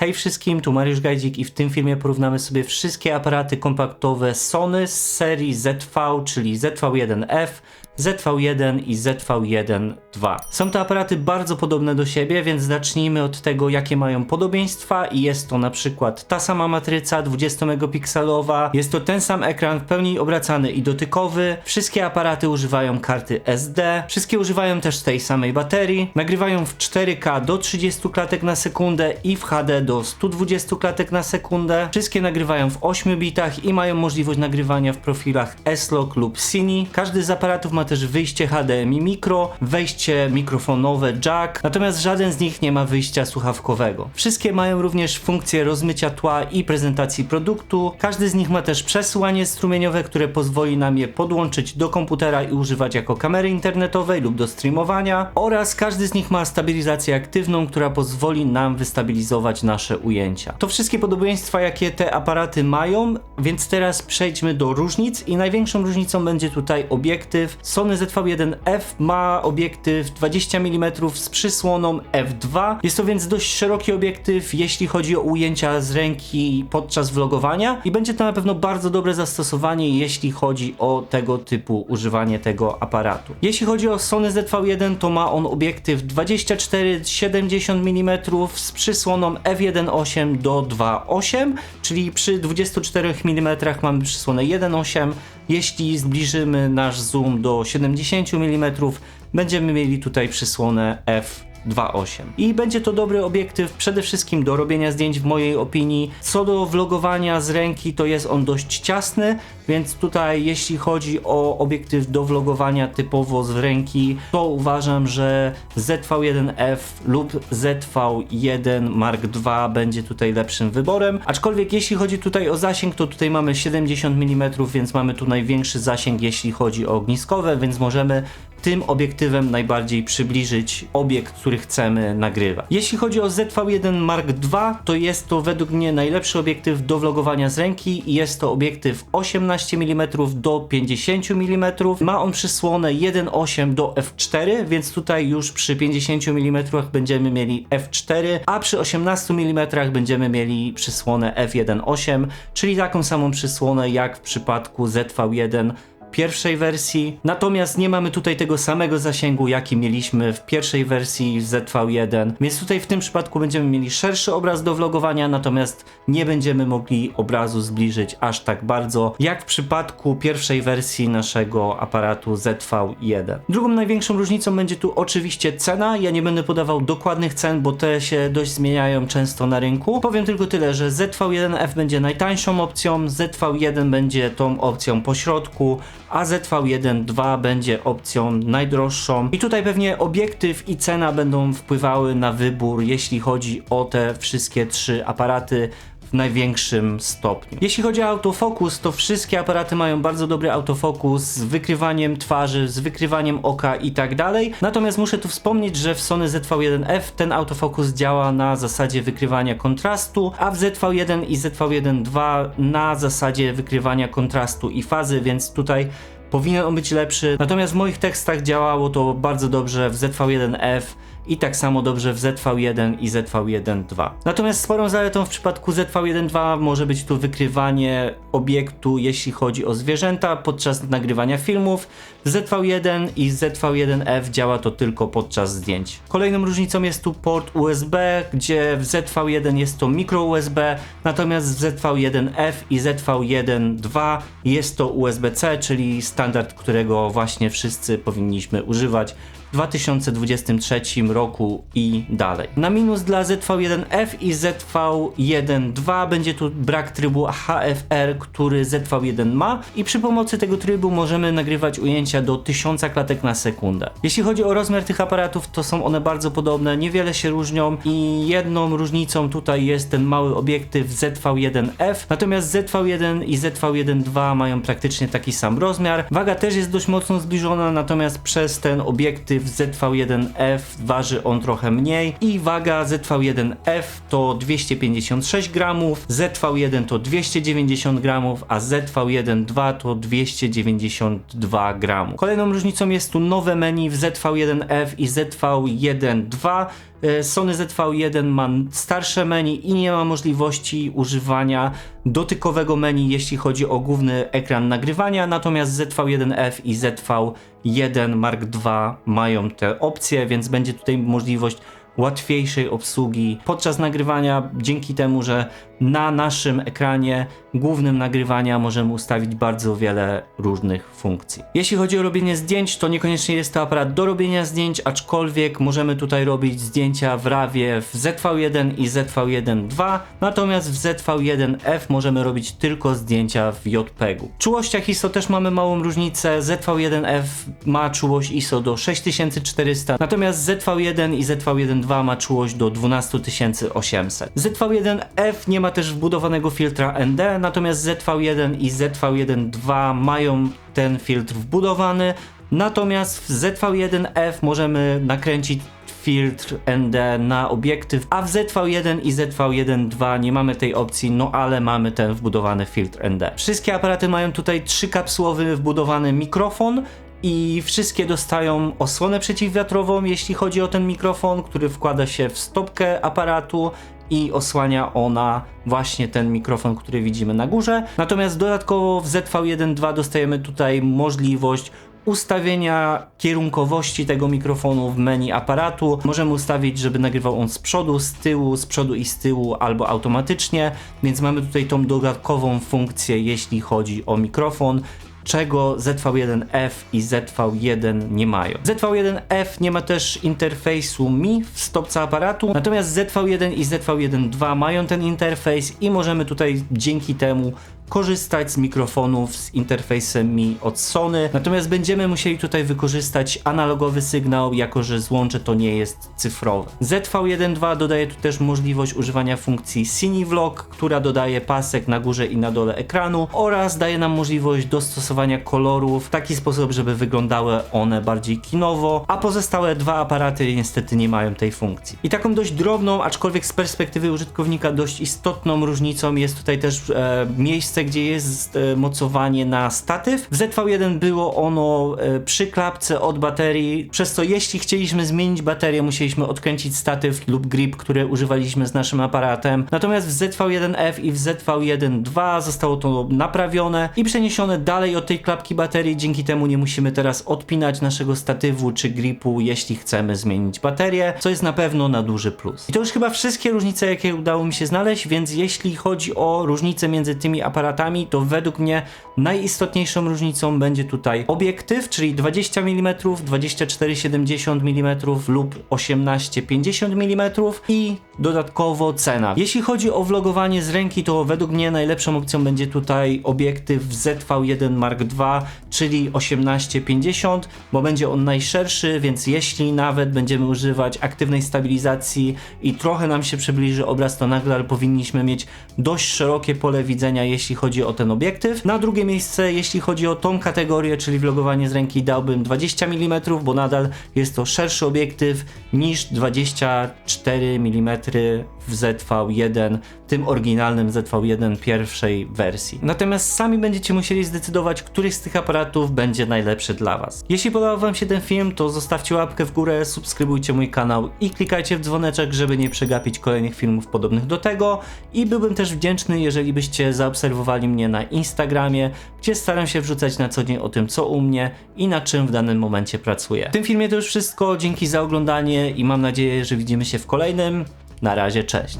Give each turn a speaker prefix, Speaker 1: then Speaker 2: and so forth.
Speaker 1: Hej wszystkim, tu Mariusz Gajdzik i w tym filmie porównamy sobie wszystkie aparaty kompaktowe Sony z serii ZV, czyli ZV-1F, ZV-1 i ZV-1 II. Są to aparaty bardzo podobne do siebie, więc zacznijmy od tego, jakie mają podobieństwa i jest to na przykład ta sama matryca 20 megapikselowa, jest to ten sam ekran w pełni obracany i dotykowy, wszystkie aparaty używają karty SD, wszystkie używają też tej samej baterii, nagrywają w 4K do 30 klatek na sekundę i w HD do 120 klatek na sekundę, wszystkie nagrywają w 8 bitach i mają możliwość nagrywania w profilach S-Log lub Cine. Każdy z aparatów ma też wyjście HDMI mikro, wejście mikrofonowe jack, natomiast żaden z nich nie ma wyjścia słuchawkowego. Wszystkie mają również funkcję rozmycia tła i prezentacji produktu. Każdy z nich ma też przesyłanie strumieniowe, które pozwoli nam je podłączyć do komputera i używać jako kamery internetowej lub do streamowania oraz każdy z nich ma stabilizację aktywną, która pozwoli nam wystabilizować nasze ujęcia. To wszystkie podobieństwa, jakie te aparaty mają, więc teraz przejdźmy do różnic i największą różnicą będzie tutaj obiektyw. Sony ZV-1F ma obiektyw 20 mm z przysłoną f2. Jest to więc dość szeroki obiektyw, jeśli chodzi o ujęcia z ręki podczas vlogowania i będzie to na pewno bardzo dobre zastosowanie, jeśli chodzi o tego typu używanie tego aparatu. Jeśli chodzi o Sony ZV-1, to ma on obiektyw 24-70 mm z przysłoną f1.8 do 2.8, czyli przy 24 mm mamy przysłonę 1.8. Jeśli zbliżymy nasz zoom do 70 mm, będziemy mieli tutaj przysłonę f 2.8. I będzie to dobry obiektyw przede wszystkim do robienia zdjęć w mojej opinii. Co do vlogowania z ręki, to jest on dość ciasny, więc tutaj jeśli chodzi o obiektyw do vlogowania typowo z ręki, to uważam, że ZV-1F lub ZV-1 Mark II będzie tutaj lepszym wyborem. Aczkolwiek jeśli chodzi tutaj o zasięg, to tutaj mamy 70 mm, więc mamy tu największy zasięg jeśli chodzi o ogniskowe, więc możemy tym obiektywem najbardziej przybliżyć obiekt, który chcemy nagrywać. Jeśli chodzi o ZV-1 Mark II, to jest to według mnie najlepszy obiektyw do vlogowania z ręki jest to obiektyw 18 mm do 50 mm. Ma on przysłonę 1.8 do f4, więc tutaj już przy 50 mm będziemy mieli f4, a przy 18 mm będziemy mieli przysłonę f1.8, czyli taką samą przysłonę jak w przypadku ZV-1 pierwszej wersji. Natomiast nie mamy tutaj tego samego zasięgu, jaki mieliśmy w pierwszej wersji ZV1. Więc tutaj w tym przypadku będziemy mieli szerszy obraz do vlogowania, natomiast nie będziemy mogli obrazu zbliżyć aż tak bardzo, jak w przypadku pierwszej wersji naszego aparatu ZV1. Drugą największą różnicą będzie tu oczywiście cena. Ja nie będę podawał dokładnych cen, bo te się dość zmieniają często na rynku. Powiem tylko tyle, że ZV1F będzie najtańszą opcją, ZV1 będzie tą opcją pośrodku, a ZV-1 2 będzie opcją najdroższą. I tutaj pewnie obiektyw i cena będą wpływały na wybór, jeśli chodzi o te wszystkie trzy aparaty w największym stopniu. Jeśli chodzi o autofokus, to wszystkie aparaty mają bardzo dobry autofokus z wykrywaniem twarzy, z wykrywaniem oka i tak dalej. Natomiast muszę tu wspomnieć, że w Sony ZV-1F ten autofokus działa na zasadzie wykrywania kontrastu, a w ZV-1 i ZV-1 2 na zasadzie wykrywania kontrastu i fazy, więc tutaj powinien on być lepszy. Natomiast w moich tekstach działało to bardzo dobrze w ZV-1F i tak samo dobrze w ZV1 i ZV1-2. Natomiast sporą zaletą w przypadku ZV1-2 może być tu wykrywanie obiektu, jeśli chodzi o zwierzęta podczas nagrywania filmów. W ZV1 i ZV1F działa to tylko podczas zdjęć. Kolejną różnicą jest tu port USB, gdzie w ZV1 jest to micro USB, natomiast w ZV1F i ZV1-2 jest to USB-C, czyli standard, którego właśnie wszyscy powinniśmy używać 2023 roku i dalej. Na minus dla ZV1F i ZV1-2 będzie tu brak trybu HFR, który ZV1 ma i przy pomocy tego trybu możemy nagrywać ujęcia do 1000 klatek na sekundę. Jeśli chodzi o rozmiar tych aparatów, to są one bardzo podobne, niewiele się różnią i jedną różnicą tutaj jest ten mały obiektyw ZV1F, natomiast ZV1 i ZV1-2 mają praktycznie taki sam rozmiar. Waga też jest dość mocno zbliżona, natomiast przez ten obiektyw w ZV1F waży on trochę mniej i waga ZV1F to 256 gramów, ZV1 to 290 gramów, a ZV1-2 to 292 gramów. Kolejną różnicą jest tu nowe menu w ZV1F i ZV1-2 e, Sony ZV-1 ma starsze menu i nie ma możliwości używania dotykowego menu, jeśli chodzi o główny ekran nagrywania, natomiast ZV-1F i ZV-1 Mark II mają te opcje, więc będzie tutaj możliwość łatwiejszej obsługi podczas nagrywania, dzięki temu, że na naszym ekranie głównym nagrywania możemy ustawić bardzo wiele różnych funkcji. Jeśli chodzi o robienie zdjęć, to niekoniecznie jest to aparat do robienia zdjęć, aczkolwiek możemy tutaj robić zdjęcia w RAWie w ZV1 i ZV1 II, natomiast w ZV1F możemy robić tylko zdjęcia w JPEG-u. W czułościach ISO też mamy małą różnicę, ZV1F ma czułość ISO do 6400, natomiast ZV1 i ZV1 II ma czułość do 12800. ZV1F nie ma też wbudowanego filtra ND, natomiast ZV1 i ZV1 II mają ten filtr wbudowany, natomiast w ZV1F możemy nakręcić filtr ND na obiektyw, a w ZV1 i ZV1 II nie mamy tej opcji, no ale mamy ten wbudowany filtr ND. Wszystkie aparaty mają tutaj trzykapsułowy wbudowany mikrofon, i wszystkie dostają osłonę przeciwwiatrową, jeśli chodzi o ten mikrofon, który wkłada się w stopkę aparatu i osłania ona właśnie ten mikrofon, który widzimy na górze. Natomiast dodatkowo w ZV1.2 dostajemy tutaj możliwość ustawienia kierunkowości tego mikrofonu w menu aparatu. Możemy ustawić, żeby nagrywał on z przodu, z tyłu, z przodu i z tyłu albo automatycznie, więc mamy tutaj tą dodatkową funkcję, jeśli chodzi o mikrofon czego ZV1F i ZV1 nie mają. ZV1F nie ma też interfejsu Mi w stopce aparatu, natomiast ZV1 i ZV1 II mają ten interfejs i możemy tutaj dzięki temu korzystać z mikrofonów z interfejsem Mi od Sony. Natomiast będziemy musieli tutaj wykorzystać analogowy sygnał, jako że złącze to nie jest cyfrowe. ZV1.2 dodaje tu też możliwość używania funkcji CineVlog, która dodaje pasek na górze i na dole ekranu oraz daje nam możliwość dostosowania kolorów w taki sposób, żeby wyglądały one bardziej kinowo, a pozostałe dwa aparaty niestety nie mają tej funkcji. I taką dość drobną, aczkolwiek z perspektywy użytkownika dość istotną różnicą jest tutaj też e, miejsce, gdzie jest e, mocowanie na statyw. W ZV1 było ono e, przy klapce od baterii, przez co jeśli chcieliśmy zmienić baterię, musieliśmy odkręcić statyw lub grip, które używaliśmy z naszym aparatem. Natomiast w ZV1F i w ZV1 II zostało to naprawione i przeniesione dalej od tej klapki baterii. Dzięki temu nie musimy teraz odpinać naszego statywu czy gripu, jeśli chcemy zmienić baterię, co jest na pewno na duży plus. I to już chyba wszystkie różnice, jakie udało mi się znaleźć, więc jeśli chodzi o różnice między tymi aparatami, to według mnie najistotniejszą różnicą będzie tutaj obiektyw, czyli 20 mm, 24-70 mm lub 18-50 mm i dodatkowo cena. Jeśli chodzi o vlogowanie z ręki, to według mnie najlepszą opcją będzie tutaj obiektyw ZV1 Mark II, czyli 18-50, bo będzie on najszerszy, więc jeśli nawet będziemy używać aktywnej stabilizacji i trochę nam się przybliży obraz, to nagle powinniśmy mieć dość szerokie pole widzenia, jeśli chodzi o ten obiektyw. Na drugie miejsce, jeśli chodzi o tą kategorię, czyli vlogowanie z ręki, dałbym 20 mm, bo nadal jest to szerszy obiektyw niż 24 mm w ZV1, tym oryginalnym ZV1 pierwszej wersji. Natomiast sami będziecie musieli zdecydować, który z tych aparatów będzie najlepszy dla Was. Jeśli podobał Wam się ten film, to zostawcie łapkę w górę, subskrybujcie mój kanał i klikajcie w dzwoneczek, żeby nie przegapić kolejnych filmów podobnych do tego. I byłbym też wdzięczny, jeżeli byście zaobserwowali mnie na Instagramie, gdzie staram się wrzucać na co dzień o tym, co u mnie i na czym w danym momencie pracuję. W tym filmie to już wszystko, dzięki za oglądanie i mam nadzieję, że widzimy się w kolejnym. Na razie, cześć.